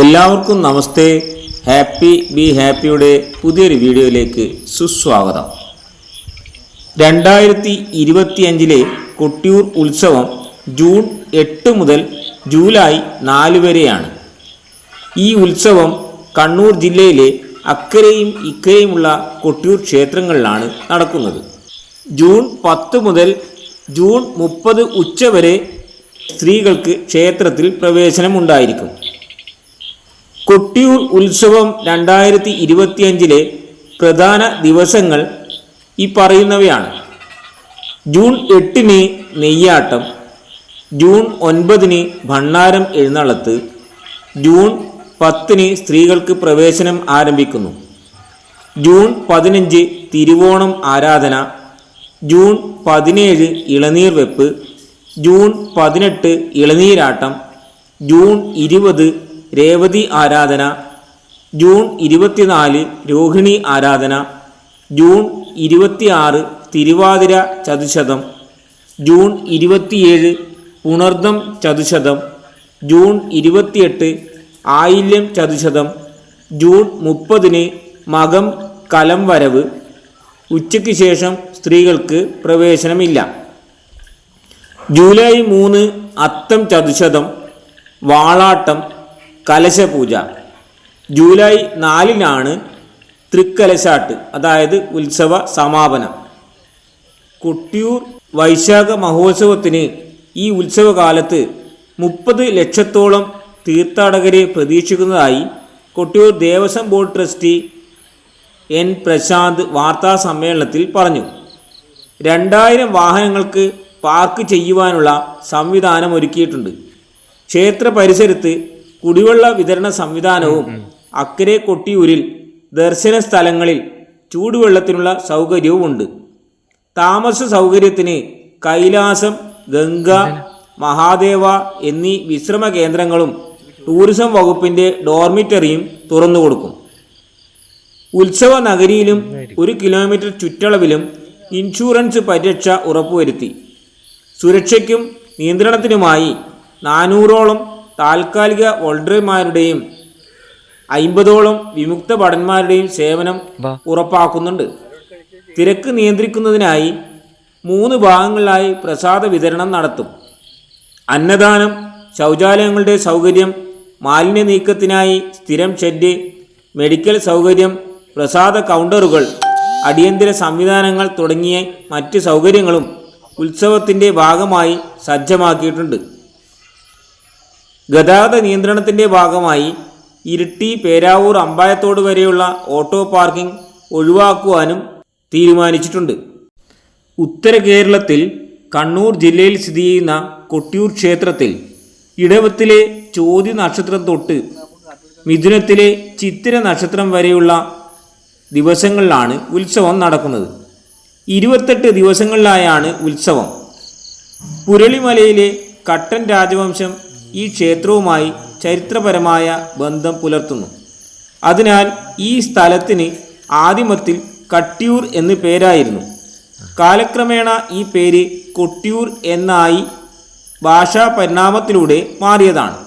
എല്ലാവർക്കും നമസ്തേ. Happy be ഹാപ്പിയുടെ പുതിയൊരു വീഡിയോയിലേക്ക് സുസ്വാഗതം. രണ്ടായിരത്തി ഇരുപത്തിയഞ്ചിലെ കൊട്ടിയൂർ ഉത്സവം ജൂൺ എട്ട് മുതൽ ജൂലൈ നാല് വരെയാണ്. ഈ ഉത്സവം കണ്ണൂർ ജില്ലയിലെ അക്കരയും ഇക്കരയുമുള്ള കൊട്ടിയൂർ ക്ഷേത്രങ്ങളിലാണ് നടക്കുന്നത്. ജൂൺ പത്ത് മുതൽ ജൂൺ മുപ്പത് ഉച്ചവരെ സ്ത്രീകൾക്ക് ക്ഷേത്രത്തിൽ പ്രവേശനമുണ്ടായിരിക്കും. കൊട്ടിയൂർ ഉത്സവം രണ്ടായിരത്തി ഇരുപത്തിയഞ്ചിലെ പ്രധാന ദിവസങ്ങൾ ഈ പറയുന്നവയാണ്. ജൂൺ എട്ടിന് നെയ്യാട്ടം ജൂൺ ഒൻപതിന് ഭണ്ണാരം എഴുന്നള്ളത്ത് ജൂൺ പത്തിന് സ്ത്രീകൾക്ക് പ്രവേശനം ആരംഭിക്കുന്നു ജൂൺ പതിനഞ്ച് തിരുവോണം ആരാധന ജൂൺ പതിനേഴ് ഇളനീർ വെപ്പ് ജൂൺ പതിനെട്ട് ഇളനീരാട്ടം ജൂൺ ഇരുപത് രേവതി ആരാധന ജൂൺ ഇരുപത്തിനാല് രോഹിണി ആരാധന ജൂൺ ഇരുപത്തിയാറ് തിരുവാതിര ചതുശതം ജൂൺ ഇരുപത്തിയേഴ് പുണർദം ചതുശതം ജൂൺ ഇരുപത്തിയെട്ട് ആയില്യം ചതുശതം ജൂൺ മുപ്പതിന് മകം കലം വരവ്. ഉച്ചയ്ക്ക് ശേഷം സ്ത്രീകൾക്ക് പ്രവേശനമില്ല. ജൂലൈ മൂന്ന് അത്തം ചതുശതം വാളാട്ടം കലശപൂജ. ജൂലൈ നാലിനാണ് തൃക്കലശാട്ട് അതായത് ഉത്സവ സമാപനം. കൊട്ടിയൂർ വൈശാഖ മഹോത്സവത്തിന് ഈ ഉത്സവകാലത്ത് മുപ്പത് ലക്ഷത്തോളം തീർത്ഥാടകരെ പ്രതീക്ഷിക്കുന്നതായി Kottiyoor Devaswom board trustee N Prashanth വാർത്താ സമ്മേളനത്തിൽ പറഞ്ഞു. രണ്ടായിരം വാഹനങ്ങൾക്ക് പാർക്ക് ചെയ്യുവാനുള്ള സംവിധാനം ഒരുക്കിയിട്ടുണ്ട്. ക്ഷേത്ര പരിസരത്ത് കുടിവെള്ള വിതരണ സംവിധാനവും അക്കരെ കൊട്ടിയൂരിൽ ദർശന സ്ഥലങ്ങളിൽ ചൂടുവെള്ളത്തിനുള്ള സൗകര്യവും ഉണ്ട്. താമസ സൗകര്യത്തിന് കൈലാസം ഗംഗ മഹാദേവ എന്നീ വിശ്രമ കേന്ദ്രങ്ങളും ടൂറിസം വകുപ്പിന്റെ ഡോർമിറ്ററിയും തുറന്നു കൊടുക്കും. ഉത്സവ നഗരിയിലും ഒരു കിലോമീറ്റർ ചുറ്റളവിലും ഇൻഷുറൻസ് പരിരക്ഷ ഉറപ്പുവരുത്തി. സുരക്ഷയ്ക്കും നിയന്ത്രണത്തിനുമായി നാനൂറോളം താൽക്കാലിക വോളണ്ടിയർമാരുടെയും അയിമ്പതോളം വിമുക്ത ഭടന്മാരുടെയും സേവനം ഉറപ്പാക്കുന്നുണ്ട്. തിരക്ക് നിയന്ത്രിക്കുന്നതിനായി മൂന്ന് ഭാഗങ്ങളിലായി പ്രസാദ വിതരണം നടത്തും. അന്നദാനം ശൗചാലയങ്ങളുടെ സൗകര്യം മാലിന്യ നീക്കത്തിനായി സ്ഥിരം ഷെഡ് മെഡിക്കൽ സൗകര്യം പ്രസാദ കൗണ്ടറുകൾ അടിയന്തര സംവിധാനങ്ങൾ തുടങ്ങിയ മറ്റ് സൗകര്യങ്ങളും ഉത്സവത്തിന്റെ ഭാഗമായി സജ്ജമാക്കിയിട്ടുണ്ട്. ഗതാഗത നിയന്ത്രണത്തിന്റെ ഭാഗമായി ഇരിട്ടി പേരാവൂർ അമ്പായത്തോട് വരെയുള്ള ഓട്ടോ പാർക്കിംഗ് ഒഴിവാക്കുവാനും തീരുമാനിച്ചിട്ടുണ്ട്. ഉത്തര കേരളത്തിൽ കണ്ണൂർ ജില്ലയിൽ സ്ഥിതി ചെയ്യുന്ന കൊട്ടിയൂർ ക്ഷേത്രത്തിൽ ഇടവത്തിലെ ചോതി നക്ഷത്രം തൊട്ട് മിഥുനത്തിലെ ചിത്തിര നക്ഷത്രം വരെയുള്ള ദിവസങ്ങളിലാണ് ഉത്സവം നടക്കുന്നത്. ഇരുപത്തെട്ട് ദിവസങ്ങളിലായാണ് ഉത്സവം. പുരളിമലയിലെ കട്ടൻ രാജവംശം ഈ ക്ഷേത്രവുമായി ചരിത്രപരമായ ബന്ധം പുലർത്തുന്നു. അതിനാൽ ഈ സ്ഥലത്തിന് ആദിമത്തിൽ കട്ടിയൂർ എന്ന് പേരായിരുന്നു. കാലക്രമേണ ഈ പേര് കൊട്ടിയൂർ എന്നായി ഭാഷാ പരിണാമത്തിലൂടെ മാറിയതാണ്.